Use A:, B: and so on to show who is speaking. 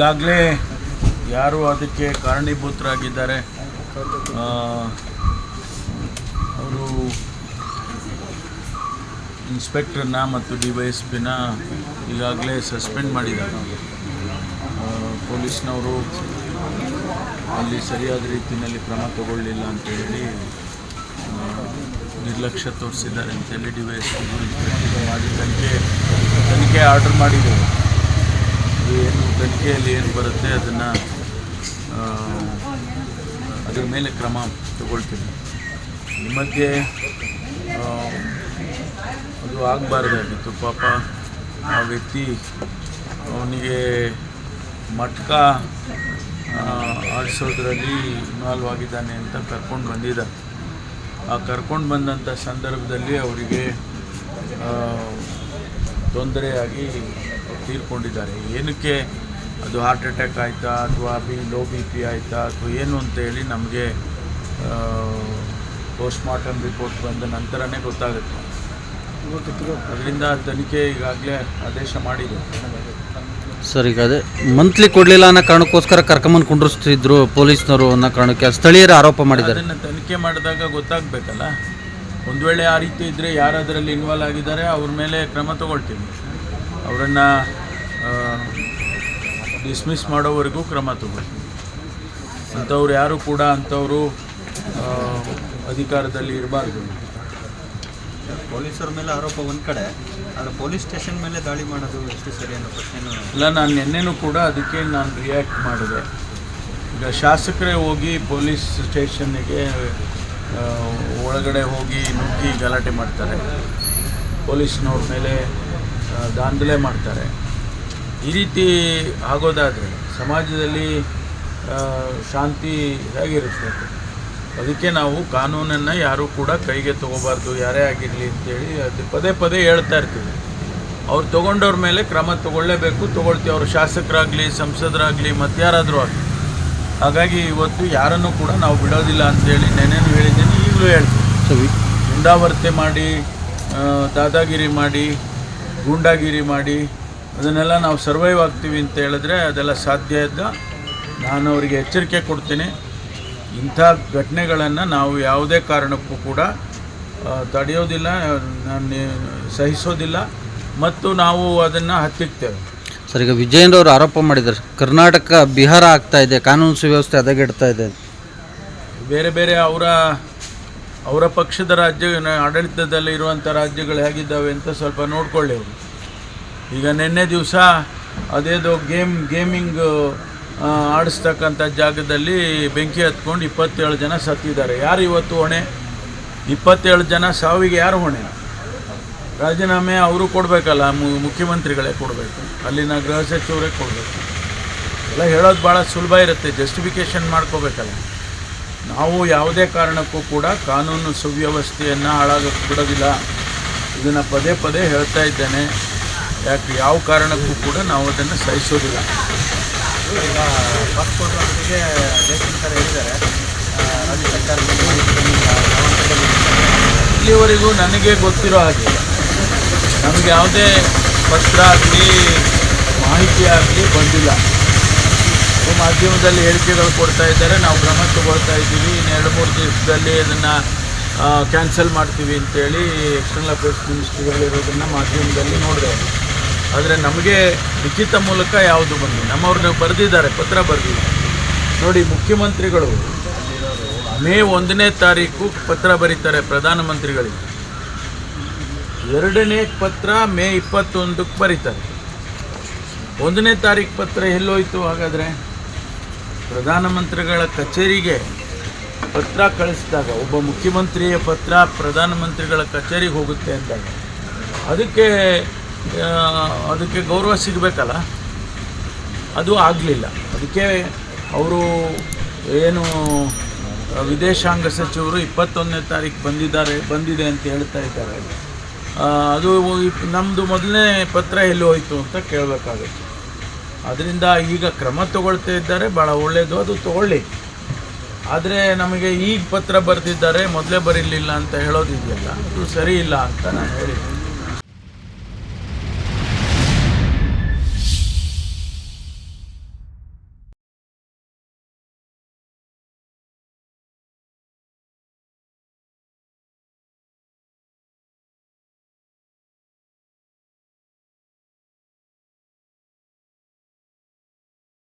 A: ಈಗಾಗಲೇ ಯಾರು ಅದಕ್ಕೆ ಕಾರಣೀಭೂತರಾಗಿದ್ದಾರೆ ಅವರು ಇನ್ಸ್ಪೆಕ್ಟ್ರನ್ನ ಮತ್ತು ಡಿ ವೈ ಎಸ್ ಪಿನ ಈಗಾಗಲೇ ಸಸ್ಪೆಂಡ್ ಮಾಡಿದ್ದಾರೆ. ಪೊಲೀಸ್ನವರು ಅಲ್ಲಿ ಸರಿಯಾದ ರೀತಿಯಲ್ಲಿ ಕ್ರಮ ತಗೊಳ್ಳಿಲ್ಲ ಅಂತ ಹೇಳಿ ನಿರ್ಲಕ್ಷ್ಯ ತೋರಿಸಿದ್ದಾರೆ ಅಂತೇಳಿ ಡಿ ವೈ ಎಸ್ ಪಿ ಮಾಡಿ ತನಿಖೆ ತನಿಖೆ ಆರ್ಡರ್ ಮಾಡಿದ್ದೇವೆ. ಏನು ತನಿಖೆಯಲ್ಲಿ ಏನು ಬರುತ್ತೆ ಅದನ್ನು ಅದರ ಮೇಲೆ ಕ್ರಮ ತಗೊಳ್ತೀನಿ. ಆ, ಅದು ಆಗಬಾರ್ದಾಗಿತ್ತು ಪಾಪ. ಆ ವ್ಯಕ್ತಿ ಅವನಿಗೆ ಮಟ್ಕ ಆಡಿಸೋದ್ರಲ್ಲಿ ಇನ್ವಾಲ್ವ್ ಆಗಿದ್ದಾನೆ ಅಂತ ಕರ್ಕೊಂಡು ಬಂದಿದ್ದ ಆ ಕರ್ಕೊಂಡು ಬಂದಂಥ ಸಂದರ್ಭದಲ್ಲಿ ಅವರಿಗೆ ತೊಂದರೆಯಾಗಿ ತೀರ್ಕೊಂಡಿದ್ದಾರೆ. ಏನಕ್ಕೆ ಅದು ಹಾರ್ಟ್ ಅಟ್ಯಾಕ್ ಆಯಿತಾ ಅಥವಾ ಬಿ ಲೋ ಬಿ ಪಿ ಆಯಿತಾ ಅಥವಾ ಏನು ಅಂತೇಳಿ ನಮಗೆ ಪೋಸ್ಟ್ಮಾರ್ಟಮ್ ರಿಪೋರ್ಟ್ ಬಂದ ನಂತರನೇ ಗೊತ್ತಾಗುತ್ತೆ. ಅದರಿಂದ ತನಿಖೆ ಈಗಾಗಲೇ ಆದೇಶ ಮಾಡಿದೆ.
B: ಸರ್ ಈಗ ಅದೇ ಮಂತ್ಲಿ ಕೊಡಲಿಲ್ಲ ಅನ್ನೋ ಕಾರಣಕ್ಕೋಸ್ಕರ ಕರ್ಕೊಂಬಂದು ಕುಂಡ್ರಿಸ್ತಿದ್ರು ಪೊಲೀಸ್ನವರು ಅನ್ನೋ ಕಾರಣಕ್ಕೆ ಸ್ಥಳೀಯರು ಆರೋಪ ಮಾಡಿದ್ದಾರೆ.
A: ಅದನ್ನು ತನಿಖೆ ಮಾಡಿದಾಗ ಗೊತ್ತಾಗಬೇಕಲ್ಲ? ಒಂದು ವೇಳೆ ಆ ರೀತಿ ಇದ್ದರೆ ಯಾರು ಅದರಲ್ಲಿ ಇನ್ವಾಲ್ವ್ ಆಗಿದ್ದಾರೆ ಅವ್ರ ಮೇಲೆ ಕ್ರಮ ತಗೊಳ್ತೀವಿ ಅವರನ್ನು ಡಿಸ್ಮಿಸ್ ಮಾಡೋವರೆಗೂ ಕ್ರಮ ತಗೊಳ್ತೀವಿ ಅಂಥವ್ರು ಯಾರು ಕೂಡ ಅಂಥವರು ಅಧಿಕಾರದಲ್ಲಿ ಇರಬಾರ್ದು.
C: ಪೊಲೀಸರ ಮೇಲೆ ಆರೋಪ ಒಂದು ಕಡೆ ಆದರೆ ಪೊಲೀಸ್ ಸ್ಟೇಷನ್ ಮೇಲೆ ದಾಳಿ ಮಾಡೋದು ಎಷ್ಟು ಸರಿ ಅನ್ನೋ ಪ್ರಶ್ನೆನೂ
A: ಇಲ್ಲ. ನಾನು ನಿನ್ನೆನೂ ಕೂಡ ಅದಕ್ಕೆ ನಾನು ರಿಯಾಕ್ಟ್ ಮಾಡಿದೆ. ಈಗ ಶಾಸಕರೇ ಹೋಗಿ ಪೊಲೀಸ್ ಸ್ಟೇಷನ್ನಿಗೆ ಒಳಗಡೆ ಹೋಗಿ ನುಗ್ಗಿ ಗಲಾಟೆ ಮಾಡ್ತಾರೆ. ಪೊಲೀಸ್ನವ್ರ ಮೇಲೆ ದಾಂಧಲೆ ಮಾಡ್ತಾರೆ. ಈ ರೀತಿ ಆಗೋದಾದರೆ ಸಮಾಜದಲ್ಲಿ ಶಾಂತಿ ಹೇಗಿರುತ್ತೆ? ಅದಕ್ಕೆ ನಾವು ಕಾನೂನನ್ನು ಯಾರೂ ಕೂಡ ಕೈಗೆ ತೊಗೋಬಾರ್ದು ಯಾರೇ ಆಗಿರಲಿ ಅಂತೇಳಿ ಅದು ಪದೇ ಪದೇ ಹೇಳ್ತಾ ಇರ್ತೀವಿ. ಅವ್ರು ತೊಗೊಂಡವ್ರ ಮೇಲೆ ಕ್ರಮ ತಗೊಳ್ಳೇಬೇಕು ತೊಗೊಳ್ತೀವಿ. ಅವರು ಶಾಸಕರಾಗಲಿ ಸಂಸದರಾಗಲಿ ಮತ್ತಾರಾದರೂ ಆಗಲಿ. ಹಾಗಾಗಿ ಇವತ್ತು ಯಾರನ್ನು ಕೂಡ ನಾವು ಬಿಡೋದಿಲ್ಲ ಅಂತೇಳಿ ನೆನೇನು ಹೇಳಿದ್ದೀನಿ ಈಗಲೂ ಹೇಳ್ತೀನಿ. ಗುಂಡಾವರ್ತೆ ಮಾಡಿ ದಾದಾಗಿರಿ ಮಾಡಿ ಗೂಂಡಾಗಿರಿ ಮಾಡಿ ಅದನ್ನೆಲ್ಲ ನಾವು ಸರ್ವೈವ್ ಆಗ್ತೀವಿ ಅಂತ ಹೇಳಿದ್ರೆ ಅದೆಲ್ಲ ಸಾಧ್ಯ ಇದ್ದ. ನಾನು ಅವರಿಗೆ ಎಚ್ಚರಿಕೆ ಕೊಡ್ತೀನಿ. ಇಂಥ ಘಟನೆಗಳನ್ನು ನಾವು ಯಾವುದೇ ಕಾರಣಕ್ಕೂ ಕೂಡ ತಡೆಯೋದಿಲ್ಲ ನಾನು ಸಹಿಸೋದಿಲ್ಲ. ಮತ್ತು ನಾವು ಅದನ್ನು ಹತ್ತಿಕ್ತೇವೆ.
B: ಸರ್ ಈಗ ವಿಜಯೇಂದ್ರ ಅವರು ಆರೋಪ ಮಾಡಿದ್ದಾರೆ. ಕರ್ನಾಟಕ ಬಿಹಾರ ಆಗ್ತಾ ಇದೆ ಕಾನೂನು ಸುವ್ಯವಸ್ಥೆ ಹದಗೆಡ್ತಾ ಇದೆ
A: ಬೇರೆ ಬೇರೆ ಅವರ ಅವರ ಪಕ್ಷದ ರಾಜ್ಯ ಆಡಳಿತದಲ್ಲಿ ಇರುವಂಥ ರಾಜ್ಯಗಳು ಹೇಗಿದ್ದಾವೆ ಅಂತ ಸ್ವಲ್ಪ ನೋಡಿಕೊಳ್ಳಿ ಅವರು. ಈಗ ನಿನ್ನೆ ದಿವಸ ಅದೇದೋ ಗೇಮ್ ಗೇಮಿಂಗ್ ಆಡಿಸ್ತಕ್ಕಂಥ ಜಾಗದಲ್ಲಿ ಬೆಂಕಿ ಹತ್ಕೊಂಡು ಇಪ್ಪತ್ತೇಳು ಜನ ಸತ್ತಿದ್ದಾರೆ. ಯಾರು ಇವತ್ತು ಹೊಣೆ? ಇಪ್ಪತ್ತೇಳು ಜನ ಸಾವಿಗೆ ಯಾರು ಹೊಣೆ? ರಾಜೀನಾಮೆ ಅವರು ಕೊಡಬೇಕಲ್ಲ ಮುಖ್ಯಮಂತ್ರಿಗಳೇ ಕೊಡಬೇಕು. ಅಲ್ಲಿನ ಗೃಹ ಸಚಿವರೇ ಕೊಡಬೇಕು. ಎಲ್ಲ ಹೇಳೋದು ಭಾಳ ಸುಲಭ ಇರುತ್ತೆ ಜಸ್ಟಿಫಿಕೇಷನ್ ಮಾಡ್ಕೋಬೇಕಲ್ಲ. ನಾವು ಯಾವುದೇ ಕಾರಣಕ್ಕೂ ಕೂಡ ಕಾನೂನು ಸುವ್ಯವಸ್ಥೆಯನ್ನು ಹಾಳಾಗಕ್ಕೆ ಬಿಡೋದಿಲ್ಲ. ಇದನ್ನು ಪದೇ ಪದೇ ಹೇಳ್ತಾ ಇದ್ದೇನೆ. ಯಾಕೆ ಯಾವ ಕಾರಣಕ್ಕೂ ಕೂಡ ನಾವು ಅದನ್ನು ಸಹಿಸೋದಿಲ್ಲ.
C: ಈಗ ಪಾಸ್ಪೋರ್ಟ್ ಜಯಶಂಕರ್ ಹೇಳಿದ್ದಾರೆ.
A: ಇಲ್ಲಿವರೆಗೂ ನನಗೆ ಗೊತ್ತಿರೋ ಹಾಗೆ, ನಮಗೆ ಯಾವುದೇ ಪತ್ರ ಆಗಲಿ, ಮಾಹಿತಿ ಆಗಲಿ ಬಂದಿಲ್ಲ. ಮಾಧ್ಯಮದಲ್ಲಿ ಹೇಳಿಕೆಗಳು ಕೊಡ್ತಾ ಇದ್ದಾರೆ. ನಾವು ಕ್ರಮ ತಗೊಳ್ತಾ ಇದ್ದೀವಿ. ಇನ್ನು ಎರಡು ಮೂರು ದಿವಸದಲ್ಲಿ ಅದನ್ನು ಕ್ಯಾನ್ಸಲ್ ಮಾಡ್ತೀವಿ ಅಂತೇಳಿ ಎಕ್ಸ್ಟರ್ನಲ್ ಅಫೇರ್ಸ್ ಮಿನಿಸ್ಟ್ರಿಗಳಿರೋದನ್ನು ಮಾಧ್ಯಮದಲ್ಲಿ ನೋಡಿದೆ. ಆದರೆ ನಮಗೆ ಲಿಖಿತ ಮೂಲಕ ಯಾವುದು ಬಂದು ನಮ್ಮವ್ರನ್ನ ಬರೆದಿದ್ದಾರೆ, ಪತ್ರ ಬರೆದಿದ್ದಾರೆ. ನೋಡಿ, ಮುಖ್ಯಮಂತ್ರಿಗಳು ಮೇ ಒಂದನೇ ತಾರೀಕು ಪತ್ರ ಬರೀತಾರೆ ಪ್ರಧಾನಮಂತ್ರಿಗಳಿಗೆ. ಎರಡನೇ ಪತ್ರ ಮೇ ಇಪ್ಪತ್ತೊಂದಕ್ಕೆ ಬರೀತಾರೆ. ಒಂದನೇ ತಾರೀಕು ಪತ್ರ ಎಲ್ಲೋಯ್ತು ಹಾಗಾದರೆ? ಪ್ರಧಾನಮಂತ್ರಿಗಳ ಕಚೇರಿಗೆ ಪತ್ರ ಕಳಿಸಿದಾಗ, ಒಬ್ಬ ಮುಖ್ಯಮಂತ್ರಿಯ ಪತ್ರ ಪ್ರಧಾನಮಂತ್ರಿಗಳ ಕಚೇರಿಗೆ ಹೋಗುತ್ತೆ ಅಂದಾಗ, ಅದಕ್ಕೆ ಅದಕ್ಕೆ ಗೌರವ ಸಿಗಬೇಕಲ್ಲ? ಅದು ಆಗಲಿಲ್ಲ. ಅದಕ್ಕೆ ಅವರು ಏನು ವಿದೇಶಾಂಗ ಸಚಿವರು ಇಪ್ಪತ್ತೊಂದನೇ ತಾರೀಕು ಬಂದಿದ್ದಾರೆ, ಬಂದಿದೆ ಅಂತ ಹೇಳ್ತಾ ಇದ್ದಾರೆ. ಅದು ನಮ್ಮದು ಮೊದಲನೇ ಪತ್ರ ಎಲ್ಲಿ ಹೋಯಿತು ಅಂತ ಕೇಳಬೇಕಾಗುತ್ತೆ. ಅದರಿಂದ ಈಗ ಕ್ರಮ ತಗೊಳ್ತಾ ಇದ್ದಾರೆ ಭಾಳ ಒಳ್ಳೆಯದು ಅದು ತಗೊಳ್ಳಿ. ಆದರೆ ನಮಗೆ ಈಗ ಪತ್ರ ಬರೆದಿದ್ದಾರೆ, ಮೊದಲೇ ಬರೀಲಿಲ್ಲ ಅಂತ ಹೇಳೋದಿದೆಯಲ್ಲ, ಅದು ಸರಿ ಇಲ್ಲ ಅಂತ ನಾನು ಹೇಳಿದ್ದೀನಿ